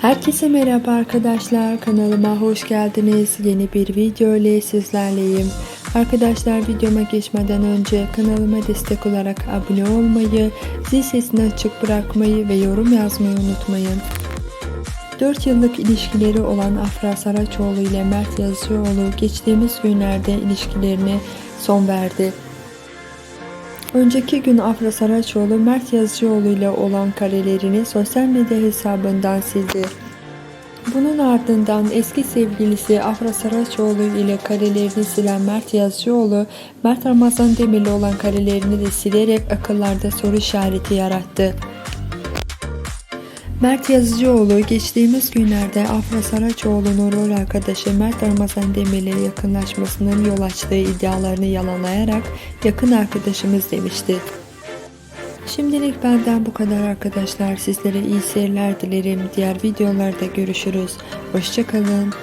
Herkese merhaba arkadaşlar kanalıma hoş geldiniz. Yeni bir video ile sizlerleyim. Arkadaşlar videoma geçmeden önce kanalıma destek olarak abone olmayı, zil sesini açık bırakmayı ve yorum yazmayı unutmayın. 4 yıllık ilişkileri olan Afra Saraçoğlu ile Mert Yazıcıoğlu geçtiğimiz günlerde ilişkilerine son verdi. Önceki gün Afra Saraçoğlu Mert Yazıcıoğlu ile olan karelerini sosyal medya hesabından sildi. Bunun ardından eski sevgilisi Afra Saraçoğlu ile karelerini silen Mert Yazıcıoğlu, Mert Ramazan Demir'le olan karelerini de silerek akıllarda soru işareti yarattı. Mert Yazıcıoğlu geçtiğimiz günlerde Afra Saraçoğlu'nun rol arkadaşı Mert Ramazan Demir'le yakınlaşmasının yol açtığı iddialarını yalanlayarak yakın arkadaşımız demişti. Şimdilik benden bu kadar arkadaşlar. Sizlere iyi seyirler dilerim. Diğer videolarda görüşürüz. Hoşçakalın.